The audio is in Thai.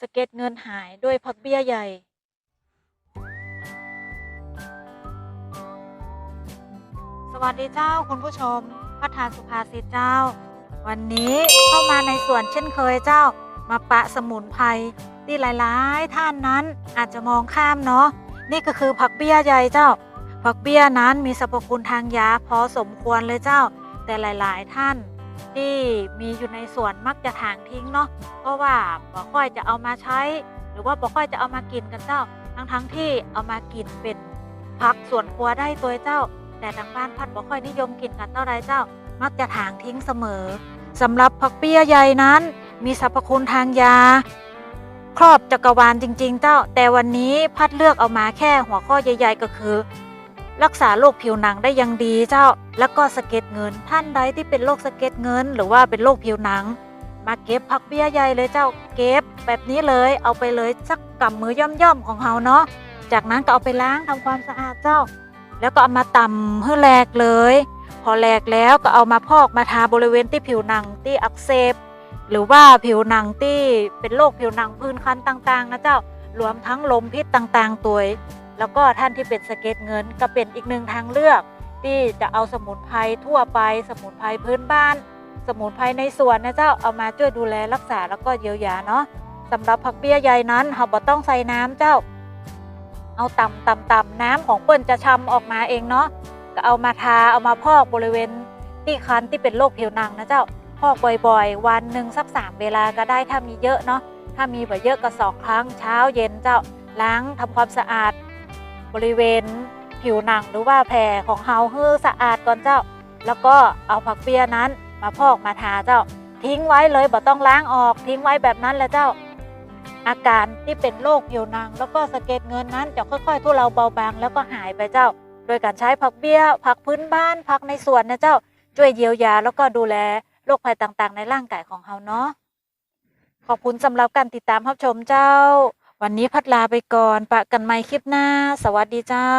สะเก็ดเงินหายด้วยพักเบี้ยใหญ่ สวัสดีเจ้าคุณผู้ชมพัฒานสุภาษิตเจ้า วันนี้เข้ามาในสวนเช่นเคยเจ้า มาปะสมุนไพรที่หลายๆ ท่านนั้นอาจจะมองข้ามเนาะนี่ก็คือผักเบี้ยใหญ่เจ้า ผักเบี้ยนั้นมีสรรพคุณทางยาพอสมควรเลยเจ้า แต่หลาย ๆ ท่าน ที่มีอยู่ในสวนมักจะถางทิ้งเนาะเพราะว่าบ่ค่อยจะเอามาใช้ หรือว่าบ่ค่อยจะเอามากินกันเจ้า ทั้งๆที่เอามากินเป็นผักสวนครัวได้ตัวเจ้า แต่ทางบ้านพัดบ่ค่อยนิยมกินกันเท่าไรเจ้า มักจะถางทิ้งเสมอสำหรับผักเปี้ยใหญ่นั้น มีสรรพคุณทางยา ครอบจักรวาลจริง ๆ เจ้า แต่วันนี้พัดเลือกเอามาแค่หัวข้อใหญ่ ๆ ก็คือ รักษาโรคผิวหนังได้ยังดีเจ้า แล้วก็สะเก็ดเงิน ท่านใดที่เป็นโรคสะเก็ดเงิน หรือว่าเป็นโรคผิวหนัง มาเก็บผักเบี้ยใหญ่เลยเจ้า เก็บแบบนี้เลยเอาไปเลยสักกำมือย่อมๆของเฮาเนาะ จากนั้นก็เอาไปล้างทำความสะอาดเจ้า แล้วก็เอามาตำให้แหลกเลย พอแหลกแล้วก็เอามาพอกมาทาบริเวณที่ผิวหนังที่อักเสบหรือว่าผิวหนังที่เป็นโรคผิวหนังพื้นคันต่างๆนะเจ้ารวมทั้งลมพิษต่างๆ ตัว แล้วก็ท่านที่เป็นสเก็ดเงินก็เป็นอีกหนึ่งทางเลือก ที่จะเอาสมุนไพรทั่วไป สมุนไพรพื้นบ้าน สมุนไพรในสวนนะเจ้าเอามาช่วยดูแลรักษาแล้วก็เยียวยาเนาะสำหรับผักเบี้ยใหญ่นั้นเราบ่ต้องใส่น้ำเจ้า เอาตำตำตำน้ำของเปิ้นจะชำออกมาเองเนาะก็เอามาทาเอามาพอกบริเวณที่คันที่เป็นโรคผิวหนังนะเจ้าพอกบ่อยๆ วันหนึ่งสักสามเวลาก็ได้ถ้ามีเยอะเนาะถ้ามีแบบเยอะก็สองครั้งเช้าเย็นเจ้าล้างทำความสะอาด บริเวณผิวหนังหรือว่าแผลของเฮาให้สะอาดก่อนเจ้า แล้วก็เอาผักเปียนั้นมาพอกมาทาเจ้า ทิ้งไว้เลยบ่ต้องล้างออก ทิ้งไว้แบบนั้นแหละเจ้า อาการที่เป็นโรคผิวหนัง แล้วก็สะเก็ดเงินนั้นจะค่อยๆทุเลาเบาบางแล้วก็หายไปเจ้า โดยการใช้ผักเบี้ยผักพื้นบ้าน ผักในสวนนะเจ้า ช่วยเยียวยาแล้วก็ดูแลโรคภัยต่างๆ ในร่างกายของเฮาเนาะขอบคุณสำหรับการติดตามรับชมเจ้า วันนี้พัดลาไปก่อน ปะกันใหม่คลิปหน้า สวัสดีเจ้า